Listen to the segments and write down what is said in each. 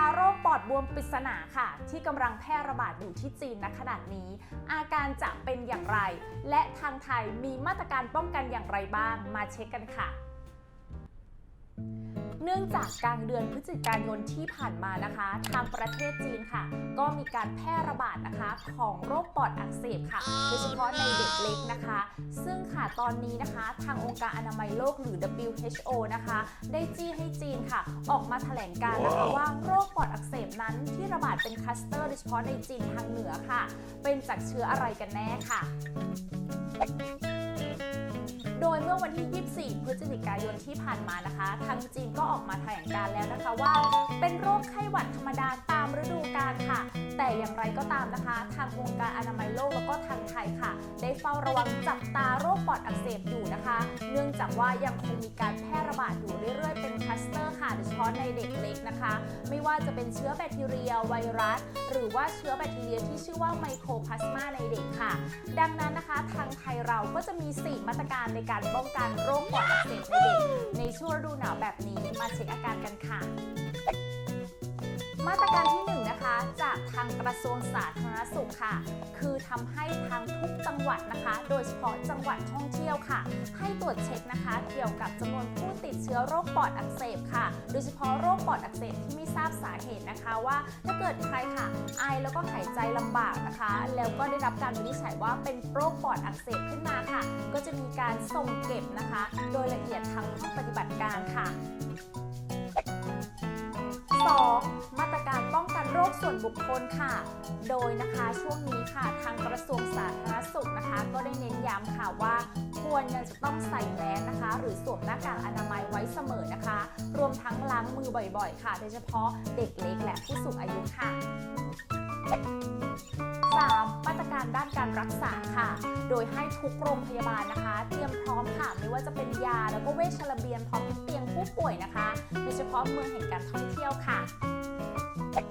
าโรคปอดบวมปริศนาค่ะ ที่กำลังแพร่ระบาดอยู่ที่จีนณขณะนี้ อาการจะเป็นอย่างไร และทางไทยมีมาตรการป้องกันอย่างไรบ้างมาเช็คกันค่ะ เนื่องจากกลางเดือนพฤศจิกายนที่ผ่านมานะคะ ทางประเทศจีนค่ะ ก็มีการแพร่ระบาดนะคะของโรคปอดอักเสบค่ะ โดยเฉพาะในเด็กเล็กนะคะ ซึ่งค่ะตอนนี้นะคะ ทางองค์การอนามัยโลกหรือ WHO นะคะ ได้จี้ให้จีนค่ะ ออกมาแถลงการนะคะว่าโรคปอดอักเสบนั้นที่ระบาดเป็นคลัสเตอร์โดยเฉพาะในจีนทางเหนือค่ะ เป็นจากเชื้ออะไรกันแน่ค่ะโดยเมื่ อวันที่ 24 พฤศจิกายนที่ผ่านมานะคะ ทางจีนก็ออกมาแถลงการแล้วนะคะว่า เป็นโรคไข้หวัดธรรมดาตามฤดูกาลค่ะ แต่อย่างไรก็ตามนะคะ ทางองค์การอนามัยโลกแล้วก็ทางไทยค่ะ ได้เฝ้าระวังจับตาโรคปอดอักเสบอยู่นะคะ เนื่องจากว่ายังคงมีการแพร่ระบาดอยู่เรื่อยๆ เป็นคลัสเตอร์ะโดยเฉพาะในเด็กเล็กนะคะ ไม่ว่าจะเป็นเชื้อแบคทีเรียไวรัส หรือว่าเชื้อแบคทีเรียที่ชื่อว่าไมโครพลาสมาในเด็กค่ะ ดังนั้นนะคะทางไทยเราก็จะมี 4 มาตรการในการป้องกันโรคปอดอักเสบในเด็กในช่วงฤดูหนาวแบบนี้มาเช็คอาการกันค่ะ มาตรการที่ ทางกระทรวงสาธารณสุขค่ะ คือทำให้ทางทุกจังหวัดนะคะ โดยเฉพาะจังหวัดท่องเที่ยวค่ะ ให้ตรวจเช็คนะคะ เกี่ยวกับจำนวนผู้ติดเชื้อโรคปอดอักเสบค่ะ โดยเฉพาะโรคปอดอักเสบที่ไม่ทราบสาเหตุนะคะว่าถ้าเกิดใครค่ะ ไอแล้วก็หายใจลำบากนะคะ แล้วก็ได้รับการวินิจฉัยว่าเป็นโรคปอดอักเสบขึ้นมาค่ะ ก็จะมีการส่งเก็บนะคะ โดยละเอียดทางห้องปฏิบัติการค่ะ 2. บุคคลค่ะ โดยนะคะช่วงนี้ค่ะทางกระทรวงสาธารณสุขนะคะ ก็ได้เน้นย้ำค่ะว่าควรจะต้องใส่แมสนะคะ หรือสวมหน้ากากอนามัยไว้เสมอนะคะ รวมทั้งล้างมือบ่อยๆ ค่ะ โดยเฉพาะเด็กเล็กและผู้สูงอายุค่ะ 3. มาตรการด้านการรักษาค่ะ โดยให้ทุกโรงพยาบาลนะคะ เตรียมพร้อมค่ะไม่ว่าจะเป็นยาแล้วก็เวชระเบียนพร้อมเตียงผู้ป่วยนะคะ โดยเฉพาะเมืองแห่งการท่องเที่ยวค่ะและ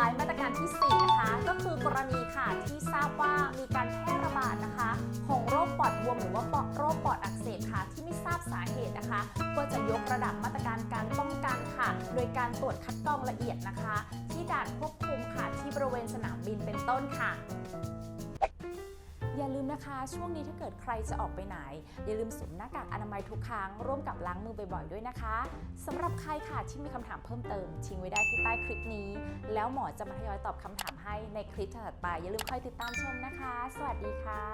ท้ายมาตรการที่ 4 นะคะ ก็คือกรณีค่ะที่ทราบว่ามีการแพร่ระบาดนะคะ ของโรคปอดบวมหรือว่าปอดโรคปอดอักเสบค่ะ ที่ไม่ทราบสาเหตุนะคะ ก็จะยกระดับมาตรการการป้องกันค่ะ โดยการตรวจคัดกรองละเอียดนะคะ ที่ด่านควบคุมค่ะที่บริเวณสนามบินเป็นต้นค่ะ ลืมนะคะ ช่วงนี้ถ้าเกิดใครจะออกไปไหน อย่าลืมสวมหน้ากากอนามัยทุกครั้ง ร่วมกับล้างมือบ่อยๆด้วยนะคะสำหรับใครค่ะที่มีคำถามเพิ่มเติมทิ้งไว้ได้ที่ใต้คลิปนี้ แล้วหมอจะมาทยอยตอบคำถามให้ในคลิปถัดไป อย่าลืมคอยติดตามชมนะคะ สวัสดีค่ะ